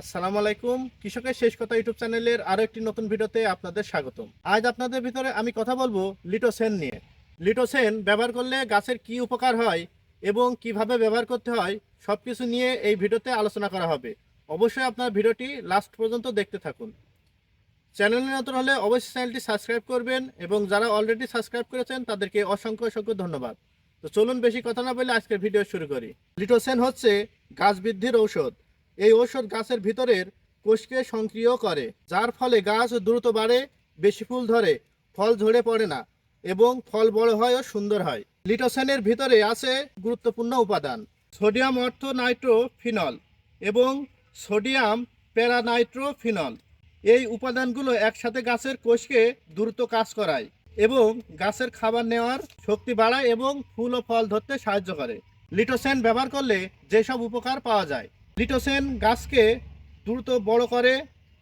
আসসালামু আলাইকুম। কৃষকের শেষ কথা ইউটিউব চ্যানেলের আরও একটি নতুন ভিডিওতে আপনাদের স্বাগতম। আজ আপনাদের ভিতরে আমি কথা বলব লিটোসেন নিয়ে। লিটোসেন ব্যবহার করলে গাছের কি উপকার হয় এবং কীভাবে ব্যবহার করতে হয় সব কিছু নিয়ে এই ভিডিওতে আলোচনা করা হবে। অবশ্যই আপনার ভিডিওটি লাস্ট পর্যন্ত দেখতে থাকুন। চ্যানেলে নতুন হলে অবশ্যই চ্যানেলটি সাবস্ক্রাইব করবেন এবং যারা অলরেডি সাবস্ক্রাইব করেছেন তাদেরকে অসংখ্য অসংখ্য ধন্যবাদ। তো চলুন বেশি কথা না বলে আজকের ভিডিও শুরু করি। লিটোসেন হচ্ছে গাছ বৃদ্ধির ঔষধ। এই ঔষধ গাছের ভিতরের কোষকে সক্রিয় করে, যার ফলে গাছ দ্রুত বাড়ে, বেশি ফুল ধরে, ফল ঝরে পড়ে না এবং ফল বড় হয় ও সুন্দর হয়। লিটোসেনের ভিতরে আছে গুরুত্বপূর্ণ উপাদান, সোডিয়াম অর্থ নাইট্রোফিনল এবং সোডিয়াম প্যারানাইট্রোফিনল। এই উপাদানগুলো একসাথে গাছের কোষকে দ্রুত কাজ করায় এবং গাছের খাবার নেওয়ার শক্তি বাড়ায় এবং ফুল ও ফল ধরতে সাহায্য করে। লিটোসেন ব্যবহার করলে যেসব উপকার পাওয়া যায় লিটোসেন গাছকে দ্রুত বড় করে,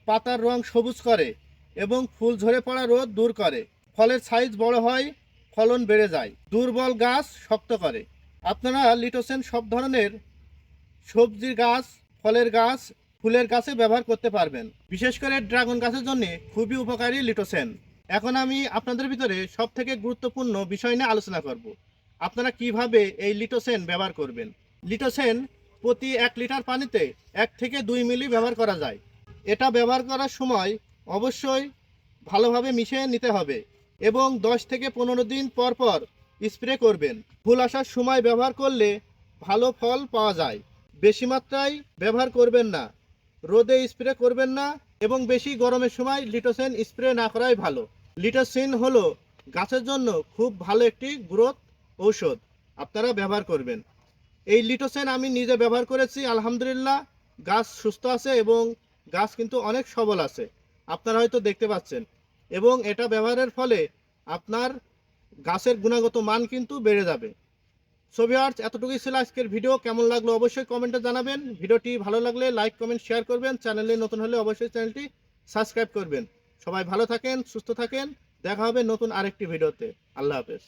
পাতার রং সবুজ করে এবং ফুল ঝরে পড়া রোদ দূর করে। ফলের সাইজ বড় হয়, ফলন বেড়ে যায়। দুর্বল গাছ শক্ত করে। আপনারা লিটোসেন সব ধরনের সবজির গাছ, ফলের গাছ, ফুলের গাছে ব্যবহার করতে পারবেন। বিশেষ করে ড্রাগন গাছের জন্য খুবই উপকারী লিটোসেন। এখন আমি আপনাদের ভিতরে সব থেকে গুরুত্বপূর্ণ বিষয় নিয়ে আলোচনা করব। আপনারা কীভাবে এই লিটোসেন ব্যবহার করবেন? লিটোসেন প্রতি এক লিটার পানিতে এক থেকে দুই মিলি ব্যবহার করা যায়। এটা ব্যবহার করার সময় অবশ্যই ভালোভাবে মিশিয়ে নিতে হবে এবং দশ থেকে পনেরো দিন পর পর স্প্রে করবেন। ফুল আসার সময় ব্যবহার করলে ভালো ফল পাওয়া যায়। বেশি মাত্রায় ব্যবহার করবেন না। রোদে স্প্রে করবেন না এবং বেশি গরমের সময় লিটোসেন স্প্রে না করাই ভালো। লিটোসিন হলো গাছের জন্য খুব ভালো একটি গ্রোথ ঔষধ। আপনারা ব্যবহার করবেন। এই লিটোসেন আমি নিজে ব্যবহার করেছি, আলহামদুলিল্লাহ। গাছ সুস্থ আছে এবং গাছ কিন্তু অনেক সবল আছে। আপনারা হয়তো দেখতে পাচ্ছেন। এবং এটা ব্যবহারের ফলে আপনার গাছের গুণাগত মান কিন্তু বেড়ে যাবে। আর্টস এতটুকুই ছিল আজকের ভিডিও কেমন লাগল অবশ্যই কমেন্টে জানাবেন। ভিডিওটি ভালো লাগলে লাইক কমেন্ট শেয়ার করবেন। চ্যানেলে নতুন হলে অবশ্যই চ্যানেলটি সাবস্ক্রাইব করবেন। সবাই ভালো থাকেন, সুস্থ থাকেন। দেখা হবে নতুন আরেকটি ভিডিওতে আল্লাহ হাফেজ।